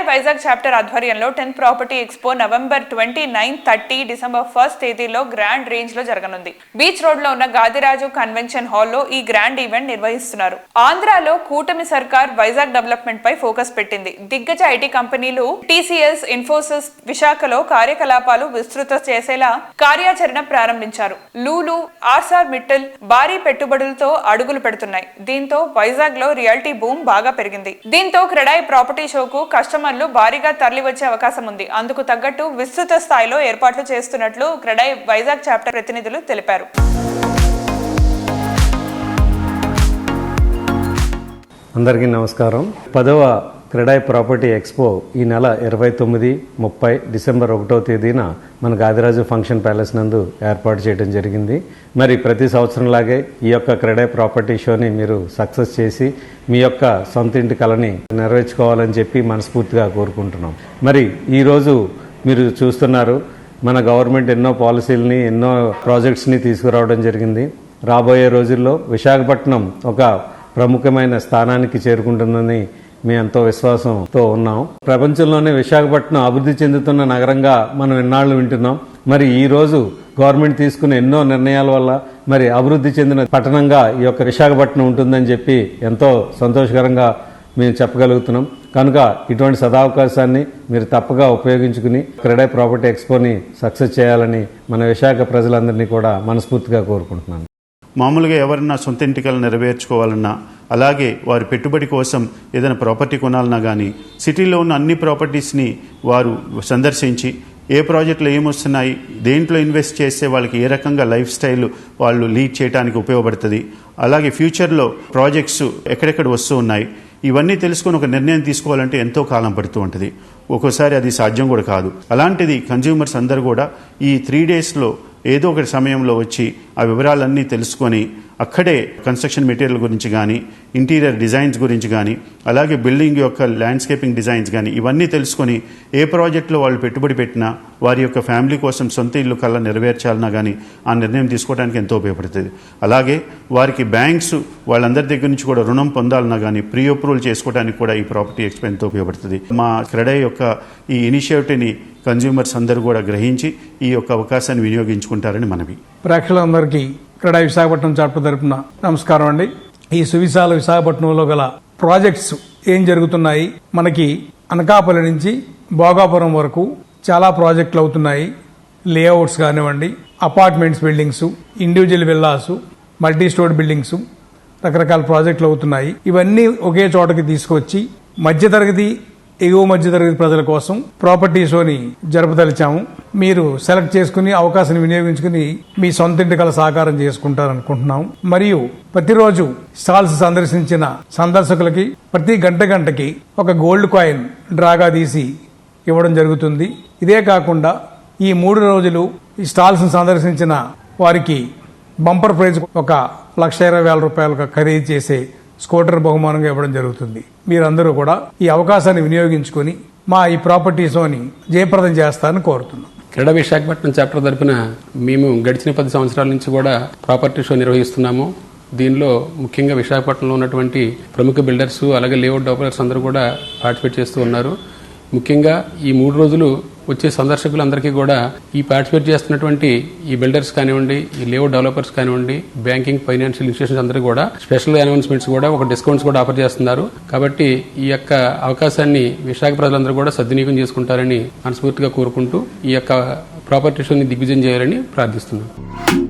CREDAI Vizag chapter ఆధ్వర్యంలో tenth property expo November twenty nine thirty December first తేదీలో grand రేంజ్లో జరగనుంది. బీచ్ రోడ్లో ఉన్న గాదిరాజు కన్వెన్షన్ హాల్లో ఈ గ్రాండ్ ఈవెంట్ నిర్వహిస్తున్నారు. ఆంధ్రాలో కూటమి సర్కార్ వైజాగ్ డెవలప్మెంట్ పై ఫోకస్ పెట్టింది. దిగ్గజ ఐటీ కంపెనీలు టీసీఎస్ ఇన్ఫోసిస్ విశాఖలో కార్యకలాపాలు విస్తృత చేసేలా కార్యాచరణ ప్రారంభించారు. లూలు ఆర్సార్ మిట్టల్ భారీ పెట్టుబడులతో అడుగులు పెడుతున్నాయి. దీంతో వైజాగ్లో రియాలిటీ బూమ్ బాగా పెరిగింది. దీంతో క్రెడాయి ప్రాపర్టీ షోకు కస్టమర్ కస్టమర్లు భారీగా తరలివచ్చే అవకాశం ఉంది. అందుకు తగ్గట్టు విస్తృత స్థాయిలో ఏర్పాట్లు చేస్తున్నట్లు క్రెడై వైజాగ్ చాప్టర్ ప్రతినిధులు తెలిపారు. అందరికీ నమస్కారం. పదవ క్రెడాయ్ ప్రాపర్టీ ఎక్స్పో ఈ నెల ఇరవై తొమ్మిది ముప్పై డిసెంబర్ ఒకటో తేదీన మన గాదిరాజు ఫంక్షన్ ప్యాలెస్ నందు ఏర్పాటు చేయడం జరిగింది. మరి ప్రతి సంవత్సరంలాగే ఈ యొక్క క్రెడాయ్ ప్రాపర్టీ షోని మీరు సక్సెస్ చేసి మీ యొక్క సొంత ఇంటి కళని నెరవేర్చుకోవాలని చెప్పి మనస్ఫూర్తిగా కోరుకుంటున్నాం. మరి ఈరోజు మీరు చూస్తున్నారు మన గవర్నమెంట్ ఎన్నో పాలసీలని ఎన్నో ప్రాజెక్ట్స్ని తీసుకురావడం జరిగింది. రాబోయే రోజుల్లో విశాఖపట్నం ఒక ప్రముఖమైన స్థానానికి చేరుకుంటుందని మేము ఎంతో విశ్వాసంతో ఉన్నాం. ప్రపంచంలోనే విశాఖపట్నం అభివృద్ధి చెందుతున్న నగరంగా మనం ఎన్నాళ్ళు వింటున్నాం. మరి ఈ రోజు గవర్నమెంట్ తీసుకున్న ఎన్నో నిర్ణయాల వల్ల మరి అభివృద్ధి చెందిన పట్టణంగా ఈ యొక్క విశాఖపట్నం ఉంటుందని చెప్పి ఎంతో సంతోషకరంగా మేము చెప్పగలుగుతున్నాం. కనుక ఇటువంటి సదావకాశాన్ని మీరు తప్పగా ఉపయోగించుకుని క్రెడై ప్రాపర్టీ ఎక్స్పోని సక్సెస్ చేయాలని మన విశాఖ ప్రజలందరినీ కూడా మనస్ఫూర్తిగా కోరుకుంటున్నాను. మామూలుగా ఎవరన్నా సొంత ఇంటికలు నెరవేర్చుకోవాలన్నా అలాగే వారు పెట్టుబడి కోసం ఏదైనా ప్రాపర్టీ కొనాలన్నా కానీ సిటీలో ఉన్న అన్ని ప్రాపర్టీస్ని వారు సందర్శించి ఏ ప్రాజెక్టులు ఏమొస్తున్నాయి దేంట్లో ఇన్వెస్ట్ చేస్తే వాళ్ళకి ఏ రకంగా లైఫ్ స్టైల్ వాళ్ళు లీడ్ చేయడానికి ఉపయోగపడుతుంది అలాగే ఫ్యూచర్లో ప్రాజెక్ట్స్ ఎక్కడెక్కడ వస్తూ ఉన్నాయి ఇవన్నీ తెలుసుకొని ఒక నిర్ణయం తీసుకోవాలంటే ఎంతో కాలం పడుతూ ఉంటుంది. ఒక్కోసారి అది సాధ్యం కూడా కాదు. అలాంటిది కన్జ్యూమర్స్ అందరూ కూడా ఈ త్రీ డేస్లో ఏదో ఒకటి సమయంలో వచ్చి ఆ వివరాలన్నీ తెలుసుకొని అక్కడే కన్స్ట్రక్షన్ మెటీరియల్ గురించి కానీ ఇంటీరియర్ డిజైన్స్ గురించి కానీ అలాగే బిల్డింగ్ యొక్క ల్యాండ్స్కేపింగ్ డిజైన్స్ కానీ ఇవన్నీ తెలుసుకొని ఏ ప్రాజెక్టులో వాళ్ళు పెట్టుబడి పెట్టినా వారి యొక్క ఫ్యామిలీ కోసం సొంత ఇల్లు కల్లా నెరవేర్చాలన్నా కానీ ఆ నిర్ణయం తీసుకోవడానికి ఎంతో ఉపయోగపడుతుంది. అలాగే వారికి బ్యాంక్స్ వాళ్ళందరి దగ్గర నుంచి కూడా రుణం పొందాలన్నా కానీ ప్రీ అప్రూవల్ చేసుకోవడానికి కూడా ఈ ప్రాపర్టీ ఎక్స్పెన్స్ ఎంతో ఉపయోగపడుతుంది. మా క్రెడై యొక్క ఈ ఇనిషియేటివ్ని కన్జ్యూమర్స్ అందరూ కూడా గ్రహించి ఈ యొక్క అవకాశాన్ని వినియోగించుకుంటారని మనవి. ప్రేక్షకులందరికీ క్రీడా విశాఖపట్నం చాప్టర్ తరపున నమస్కారం అండి. ఈ సువిశాల విశాఖపట్నంలో గల ప్రాజెక్ట్స్ ఏం జరుగుతున్నాయి? మనకి అనకాపల్లి నుంచి భోగాపురం వరకు చాలా ప్రాజెక్టులు అవుతున్నాయి. లేఅవుట్స్ కానివ్వండి apartments buildings individual villas multi store buildings రకరకాల ప్రాజెక్టులు అవుతున్నాయి. ఇవన్నీ ఒకే చోటకి తీసుకొచ్చి మధ్యతరగతి ఎగువ మధ్యతరగతి ప్రజల కోసం ప్రాపర్టీ షోని జరపదలిచాము. మీరు సెలెక్ట్ చేసుకుని అవకాశాన్ని వినియోగించుకుని మీ సొంత ఇంటి కల సాకారం చేసుకుంటారనుకుంటున్నాం. మరియు ప్రతిరోజు స్టాల్స్ సందర్శించిన సందర్శకులకి ప్రతి గంట గంటకి ఒక గోల్డ్ కాయిన్ డ్రాగా తీసి ఇవ్వడం జరుగుతుంది. ఇదే కాకుండా ఈ మూడు రోజులు ఈ స్టాల్స్ సందర్శించిన వారికి బంపర్ ప్రైజ్ ఒక లక్ష ఇరవై వేల రూపాయలకు ఖరీదు చేసే స్కూటర్ బహుమానంగా ఇవ్వడం జరుగుతుంది. మీరందరూ కూడా ఈ అవకాశాన్ని వినియోగించుకొని మా ఈ ప్రాపర్టీ షోని జయప్రదం చేస్తారని కోరుతున్నాం. క్రీడా విశాఖపట్నం చాప్టర్ తరఫున మేము గడిచిన పది సంవత్సరాల నుంచి కూడా ప్రాపర్టీ షో నిర్వహిస్తున్నాము. దీనిలో ముఖ్యంగా విశాఖపట్నంలో ఉన్నటువంటి ప్రముఖ బిల్డర్స్ అలాగే లేఅవుట్ డెవలపర్స్ అందరూ కూడా పార్టిసిపేట్ చేస్తూ ఉన్నారు. ముఖ్యంగా ఈ మూడు రోజులు వచ్చే సందర్శకులందరికీ కూడా ఈ పార్టిసిపేట్ చేస్తున్నటువంటి ఈ బిల్డర్స్ కానివ్వండి ఈ లేఅవుట్ డెవలపర్స్ కానివ్వండి బ్యాంకింగ్ ఫైనాన్షియల్ ఇన్స్టిట్యూషన్స్ అందరూ కూడా స్పెషల్ అనౌన్స్మెంట్స్ కూడా ఒక డిస్కౌంట్స్ కూడా ఆఫర్ చేస్తున్నారు. కాబట్టి ఈ యొక్క అవకాశాన్ని విశాఖ ప్రజలందరూ కూడా సద్వినియోగం చేసుకుంటారని మనస్ఫూర్తిగా కోరుకుంటూ ఈ యొక్క ప్రాపర్టీస్ని దిగ్విజయం చేయాలని ప్రార్థిస్తున్నాను